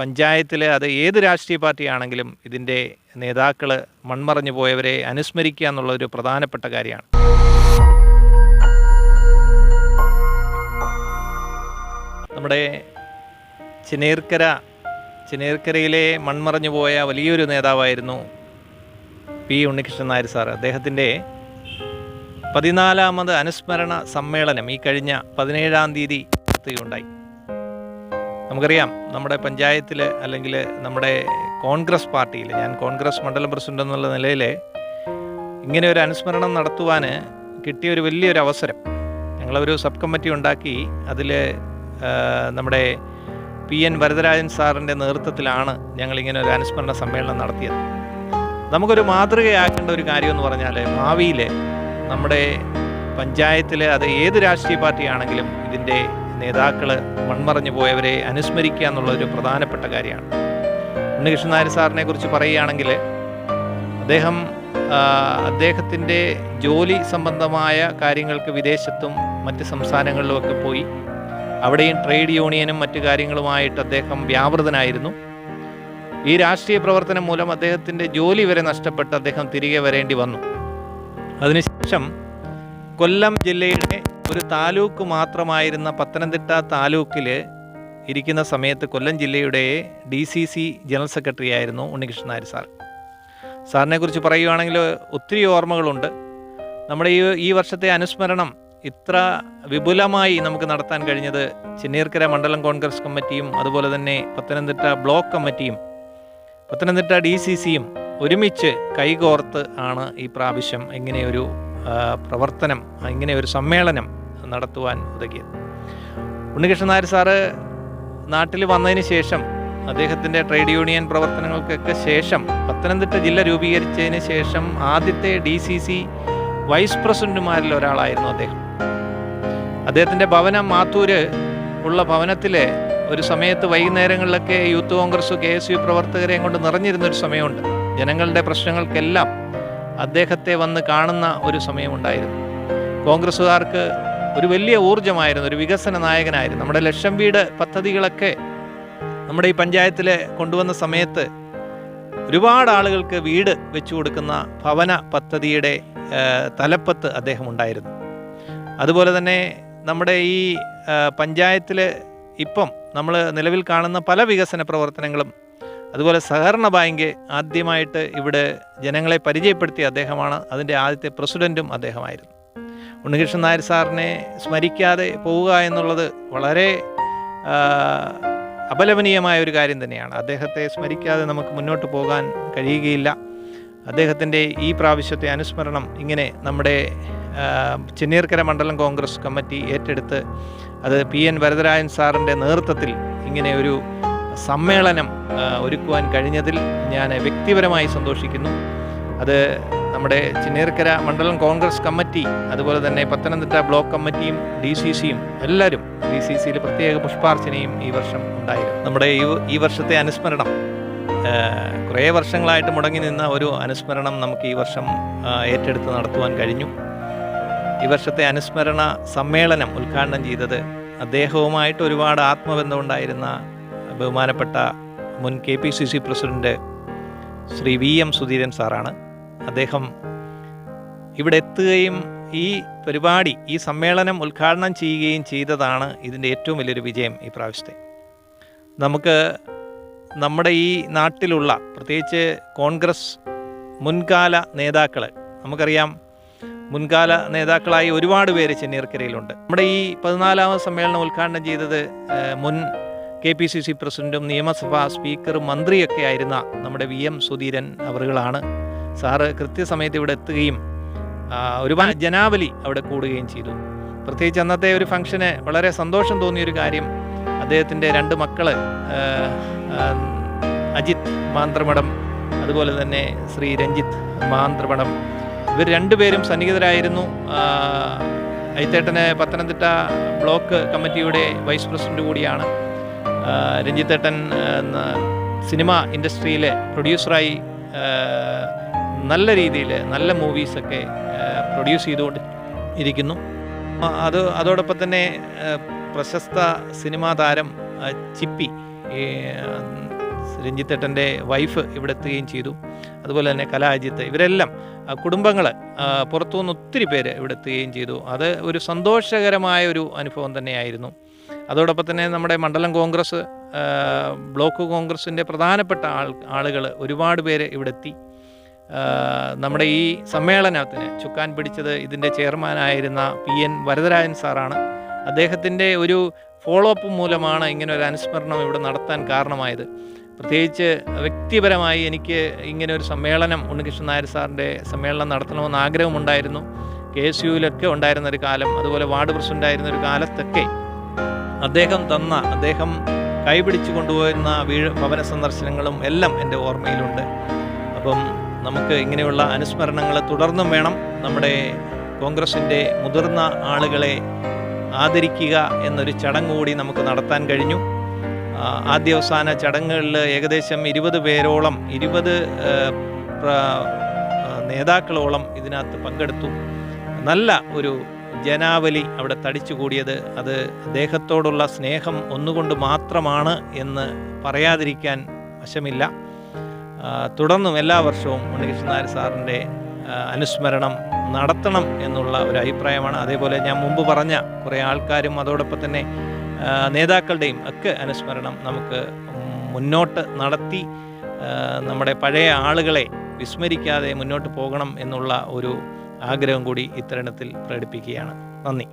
പഞ്ചായത്തിൽ അത് ഏത് രാഷ്ട്രീയ പാർട്ടിയാണെങ്കിലും ഇതിന്റെ നേതാക്കൾ മൺമറഞ്ഞു പോയവരെ അനുസ്മരിക്കുക എന്നുള്ളൊരു പ്രധാനപ്പെട്ട കാര്യമാണ്. നമ്മുടെ ചിനേർക്കര ചിനേർക്കരയിലെ മൺമറഞ്ഞു പോയ വലിയൊരു നേതാവായിരുന്നു പി ഉണ്ണികൃഷ്ണൻ നായർ സാർ അദ്ദേഹത്തിന്റെ പതിനാലാമത് അനുസ്മരണ സമ്മേളനം ഈ കഴിഞ്ഞ പതിനേഴാം തീയതി നടത്തുകയുണ്ടായി. നമുക്കറിയാം നമ്മുടെ പഞ്ചായത്തിൽ അല്ലെങ്കിൽ നമ്മുടെ കോൺഗ്രസ് പാർട്ടിയിൽ ഞാൻ കോൺഗ്രസ് മണ്ഡലം പ്രസിഡന്റ് എന്നുള്ള നിലയിൽ ഇങ്ങനെ ഒരു അനുസ്മരണം നടത്തുവാൻ കിട്ടിയ ഒരു വലിയൊരു അവസരം. ഞങ്ങളൊരു സബ് കമ്മിറ്റി ഉണ്ടാക്കി അതിൽ നമ്മുടെ പി എൻ വരദരാജൻ സാറിന്റെ നേതൃത്വത്തിലാണ് ഞങ്ങളിങ്ങനെ ഒരു അനുസ്മരണ സമ്മേളനം നടത്തിയത്. നമുക്കൊരു മാതൃകയാക്കേണ്ട ഒരു കാര്യമെന്ന് പറഞ്ഞാൽ ഭാവിയിൽ നമ്മുടെ പഞ്ചായത്തിൽ അത് ഏത് രാഷ്ട്രീയ പാർട്ടിയാണെങ്കിലും ഇതിന്റെ നേതാക്കൾ മൺമറഞ്ഞു പോയവരെ അനുസ്മരിക്കുക എന്നുള്ളൊരു പ്രധാനപ്പെട്ട കാര്യമാണ്. ഉണ്ണികൃഷ്ണൻ നായർ സാറിനെ കുറിച്ച് പറയുകയാണെങ്കിൽ അദ്ദേഹം അദ്ദേഹത്തിന്റെ ജോലി സംബന്ധമായ കാര്യങ്ങൾക്ക് വിദേശത്തും മറ്റ് സംസ്ഥാനങ്ങളിലുമൊക്കെ പോയി. അവിടെയും ട്രേഡ് യൂണിയനും മറ്റു കാര്യങ്ങളുമായിട്ട് അദ്ദേഹം വ്യാപൃതനായിരുന്നു. ഈ രാഷ്ട്രീയ പ്രവർത്തനം മൂലം അദ്ദേഹത്തിന്റെ ജോലി വരെ നഷ്ടപ്പെട്ട് അദ്ദേഹം തിരികെ വരേണ്ടി വന്നു. അതിനുശേഷം കൊല്ലം ജില്ലയുടെ ഒരു താലൂക്ക് മാത്രമായിരുന്ന പത്തനംതിട്ട താലൂക്കിൽ ഇരിക്കുന്ന സമയത്ത് കൊല്ലം ജില്ലയുടെ D C C general secretary ആയിരുന്നു ഉണ്ണികൃഷ്ണൻ നായർ സാർ. സാറിനെ കുറിച്ച് പറയുകയാണെങ്കിൽ ഒത്തിരി ഓർമ്മകളുണ്ട്. നമ്മുടെ ഈ ഈ വർഷത്തെ അനുസ്മരണം ഇത്ര വിപുലമായി നമുക്ക് നടത്താൻ കഴിഞ്ഞത് ചെന്നീർക്കര മണ്ഡലം കോൺഗ്രസ് കമ്മിറ്റിയും അതുപോലെ തന്നെ പത്തനംതിട്ട ബ്ലോക്ക് കമ്മിറ്റിയും പത്തനംതിട്ട ഡി സി സിയും ഒരുമിച്ച് കൈകോർത്ത് ആണ് ഈ പ്രാവശ്യം ഇങ്ങനെയൊരു പ്രവർത്തനം ഇങ്ങനെ ഒരു സമ്മേളനം നടത്തുവാൻ ഉതകിയത്. ഉണ്ണികൃഷ്ണൻ നായർ സാറ് നാട്ടിൽ വന്നതിന് ശേഷം അദ്ദേഹത്തിന്റെ ട്രേഡ് യൂണിയൻ പ്രവർത്തനങ്ങൾക്കൊക്കെ ശേഷം പത്തനംതിട്ട ജില്ല രൂപീകരിച്ചതിന് ശേഷം ആദ്യത്തെ ഡി സി സി വൈസ് പ്രസിഡന്റുമാരിൽ ഒരാളായിരുന്നു അദ്ദേഹം. അദ്ദേഹത്തിന്റെ ഭവനം മാത്തൂര് ഉള്ള ഭവനത്തിലെ ഒരു സമയത്ത് വൈകുന്നേരങ്ങളിലൊക്കെ youth congress K S U പ്രവർത്തകരെയും കൊണ്ട് നിറഞ്ഞിരുന്നൊരു സമയമുണ്ട്. ജനങ്ങളുടെ പ്രശ്നങ്ങൾക്കെല്ലാം അദ്ദേഹത്തെ വന്ന് കാണുന്ന ഒരു സമയമുണ്ടായിരുന്നു. കോൺഗ്രസ്സുകാർക്ക് ഒരു വലിയ ഊർജമായിരുന്നു ഒരു വികസന നായകനായിരുന്നു. നമ്മുടെ ലക്ഷം വീട് പദ്ധതികളൊക്കെ നമ്മുടെ ഈ പഞ്ചായത്തിൽ കൊണ്ടുവന്ന സമയത്ത് ഒരുപാട് ആളുകൾക്ക് വീട് വെച്ചു കൊടുക്കുന്ന ഭവന പദ്ധതിയുടെ തലപ്പത്ത് അദ്ദേഹം ഉണ്ടായിരുന്നു അതുപോലെ തന്നെ നമ്മുടെ ഈ പഞ്ചായത്തിൽ ഇപ്പം നമ്മൾ നിലവിൽ കാണുന്ന പല വികസന പ്രവർത്തനങ്ങളും അതുപോലെ സഹകരണ ബാങ്ക് ആദ്യമായിട്ട് ഇവിടെ ജനങ്ങളെ പരിചയപ്പെടുത്തിയ അദ്ദേഹമാണ്. അതിന്റെ ആദ്യത്തെ പ്രസിഡന്റും അദ്ദേഹമായിരുന്നു. ഉണ്ണികൃഷ്ണൻ നായർ സാറിനെ സ്മരിക്കാതെ പോവുക എന്നുള്ളത് വളരെ അപലപനീയമായ ഒരു കാര്യം തന്നെയാണ്. അദ്ദേഹത്തെ സ്മരിക്കാതെ നമുക്ക് മുന്നോട്ട് പോകാൻ കഴിയുകയില്ല. അദ്ദേഹത്തിന്റെ ഈ പ്രാവശ്യത്തെ അനുസ്മരണം ഇങ്ങനെ നമ്മുടെ ചെന്നീർക്കര മണ്ഡലം കോൺഗ്രസ് കമ്മിറ്റി ഏറ്റെടുത്ത് അത് പി എൻ വരദരാജൻ സാറിന്റെ നേതൃത്വത്തിൽ ഇങ്ങനെ ഒരു സമ്മേളനം ഒരുക്കുവാൻ കഴിഞ്ഞതിൽ ഞാൻ വ്യക്തിപരമായി സന്തോഷിക്കുന്നു. അത് നമ്മുടെ ചിന്നേർക്കര മണ്ഡലം കോൺഗ്രസ് കമ്മിറ്റി അതുപോലെ തന്നെ പത്തനംതിട്ട ബ്ലോക്ക് കമ്മിറ്റിയും ഡി സി സിയും എല്ലാവരും ഡി സി സിയിൽ പ്രത്യേക പുഷ്പാർച്ചനയും ഈ വർഷം ഉണ്ടായിരുന്നു. നമ്മുടെ ഈ വർഷത്തെ അനുസ്മരണം കുറേ വർഷങ്ങളായിട്ട് മുടങ്ങി നിന്ന ഒരു അനുസ്മരണം നമുക്ക് ഈ വർഷം ഏറ്റെടുത്ത് നടത്തുവാൻ കഴിഞ്ഞു. ഈ വർഷത്തെ അനുസ്മരണ സമ്മേളനം ഉദ്ഘാടനം ചെയ്തത് അദ്ദേഹവുമായിട്ട് ഒരുപാട് ആത്മബന്ധമുണ്ടായിരുന്ന ബഹുമാനപ്പെട്ട മുൻ K P C C president Shri V M Sudheeran സാറാണ്. അദ്ദേഹം ഇവിടെ എത്തുകയും ഈ പരിപാടി ഈ സമ്മേളനം ഉദ്ഘാടനം ചെയ്യുകയും ചെയ്തതാണ് ഇതിന്റെ ഏറ്റവും വലിയൊരു വിജയം ഈ പ്രാവശ്യത്തെ. നമുക്ക് നമ്മുടെ ഈ നാട്ടിലുള്ള പ്രത്യേകിച്ച് കോൺഗ്രസ് മുൻകാല നേതാക്കൾ നമുക്കറിയാം മുൻകാല നേതാക്കളായി ഒരുപാട് പേര് ചെന്നീർക്കരയിലുണ്ട് നമ്മുടെ ഈ പതിനാലാമത് സമ്മേളനം ഉദ്ഘാടനം ചെയ്തത് മുൻ കെ പി സി സി പ്രസിഡന്റും നിയമസഭാ സ്പീക്കറും മന്ത്രിയൊക്കെ ആയിരുന്ന നമ്മുടെ വി എം സുധീരൻ അവറുകളാണ്. സാറ് കൃത്യസമയത്ത് ഇവിടെ എത്തുകയും ഒരുപാട് ജനാവലി അവിടെ കൂടുകയും ചെയ്തു. പ്രത്യേകിച്ച് അന്നത്തെ ഒരു ഫംഗ്ഷന് വളരെ സന്തോഷം തോന്നിയൊരു കാര്യം അദ്ദേഹത്തിന്റെ രണ്ട് മക്കൾ അജിത് മാന്ത്രമഠം അതുപോലെ തന്നെ ശ്രീ രഞ്ജിത്ത് മാന്ത്രമഠം ഇവർ രണ്ടുപേരും സന്നിഹിതരായിരുന്നു. ഐത്തേട്ടന് പത്തനംതിട്ട ബ്ലോക്ക് കമ്മിറ്റിയുടെ വൈസ് പ്രസിഡന്റ് കൂടിയാണ്. രഞ്ജിത്തേട്ടൻ സിനിമ ഇൻഡസ്ട്രിയിലെ പ്രൊഡ്യൂസറായി നല്ല രീതിയിൽ നല്ല മൂവീസൊക്കെ പ്രൊഡ്യൂസ് ചെയ്തുകൊണ്ട് ഇരിക്കുന്നു. അത് അതോടൊപ്പം തന്നെ പ്രശസ്ത സിനിമാ താരം ചിപ്പി രഞ്ജിത്തേട്ടന്റെ വൈഫ് ഇവിടെ എത്തുകയും ചെയ്തു. അതുപോലെ തന്നെ കലാജിത്ത് ഇവരെല്ലാം കുടുംബങ്ങൾ പുറത്തുനിന്ന് ഒത്തിരി പേര് ഇവിടെ എത്തുകയും ചെയ്തു. അത് ഒരു സന്തോഷകരമായ ഒരു അനുഭവം തന്നെയായിരുന്നു. അതോടൊപ്പം തന്നെ നമ്മുടെ മണ്ഡലം കോൺഗ്രസ് ബ്ലോക്ക് കോൺഗ്രസിന്റെ പ്രധാനപ്പെട്ട ആൾ ആളുകൾ ഒരുപാട് പേര് ഇവിടെ എത്തി നമ്മുടെ ഈ സമ്മേളനത്തിന് ചുക്കാൻ പിടിച്ചത് ഇതിന്റെ ചെയർമാനായിരുന്ന പി എൻ വരദരാജൻ സാറാണ്. അദ്ദേഹത്തിന്റെ ഒരു ഫോളോ അപ്പ് മൂലമാണ് ഇങ്ങനെ ഒരു അനുസ്മരണം ഇവിടെ നടത്താൻ കാരണമായത്. പ്രത്യേകിച്ച് വ്യക്തിപരമായി എനിക്ക് ഇങ്ങനെ ഒരു സമ്മേളനം ഉണ്ണികൃഷ്ണൻ നായർ സാറിന്റെ സമ്മേളനം നടത്തണമെന്ന് ആഗ്രഹമുണ്ടായിരുന്നു. കെ എസ് യുവിലൊക്കെ ഉണ്ടായിരുന്ന ഒരു കാലം അതുപോലെ വാർഡ് പ്രസിഡന്റായിരുന്ന ഒരു കാലത്തൊക്കെ അദ്ദേഹം തന്ന അദ്ദേഹം കൈപിടിച്ചു കൊണ്ടുപോയിരുന്ന വീഴ് ഭവന സന്ദർശനങ്ങളും എല്ലാം എന്റെ ഓർമ്മയിലുണ്ട്. അപ്പം നമുക്ക് ഇങ്ങനെയുള്ള അനുസ്മരണങ്ങൾ തുടർന്നും വേണം നമ്മുടെ കോൺഗ്രസിന്റെ മുതിർന്ന ആളുകളെ ആദരിക്കുക എന്നൊരു ചടങ്ങ് കൂടി നമുക്ക് നടത്താൻ കഴിഞ്ഞു. ആദ്യവസാന ചടങ്ങുകളിൽ ഏകദേശം ഇരുപത് പേരോളം ഇരുപത് നേതാക്കളോളം ഇതിനകത്ത് പങ്കെടുത്തു. നല്ല ഒരു ജനാവലി അവിടെ തടിച്ചുകൂടിയത് അത് അദ്ദേഹത്തോടുള്ള സ്നേഹം ഒന്നുകൊണ്ട് മാത്രമാണ് എന്ന് പറയാതിരിക്കാൻ വശമില്ല. തുടർന്നും എല്ലാ വർഷവും ഉണ്ണികൃഷ്ണൻ നായർ സാറിന്റെ അനുസ്മരണം നടത്തണം എന്നുള്ള ഒരു അഭിപ്രായമാണ്. അതേപോലെ ഞാൻ മുമ്പ് പറഞ്ഞ കുറേ ആൾക്കാരും അതോടൊപ്പം തന്നെ നേതാക്കളുടെയും ഒക്കെ അനുസ്മരണം നമുക്ക് മുന്നോട്ട് നടത്തി നമ്മുടെ പഴയ ആളുകളെ വിസ്മരിക്കാതെ മുന്നോട്ട് പോകണം എന്നുള്ള ഒരു ആഗ്രഹം കൂടി ഇത്തരണത്തിൽ പ്രകടിപ്പിക്കുകയാണ്. നന്ദി.